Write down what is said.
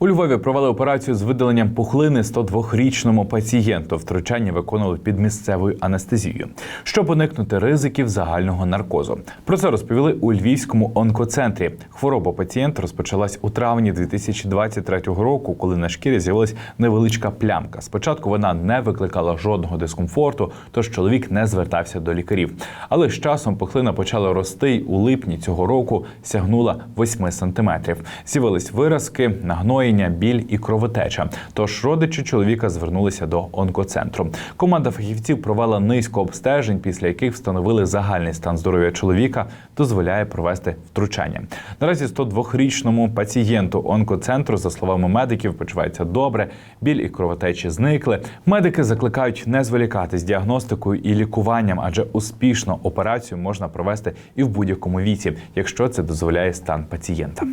У Львові провели операцію з видаленням пухлини 102-річному пацієнту. Втручання виконували під місцевою анестезією, щоб уникнути ризиків загального наркозу. Про це розповіли у львівському онкоцентрі. Хвороба пацієнта розпочалась у травні 2023 року, коли на шкірі з'явилась невеличка плямка. Спочатку вона не викликала жодного дискомфорту, тож чоловік не звертався до лікарів. Але з часом пухлина почала рости й у липні цього року сягнула 8 сантиметрів. З'явились виразки, нагноєння, біль і кровотеча. Тож родичі чоловіка звернулися до онкоцентру. Команда фахівців провела низку обстежень, після яких встановили загальний стан здоров'я чоловіка, дозволяє провести втручання. Наразі 102-річному пацієнту онкоцентру, за словами медиків, почувається добре. Біль і кровотечі зникли. Медики закликають не зволікати з діагностикою і лікуванням, адже успішно операцію можна провести і в будь-якому віці, якщо це дозволяє стан пацієнта.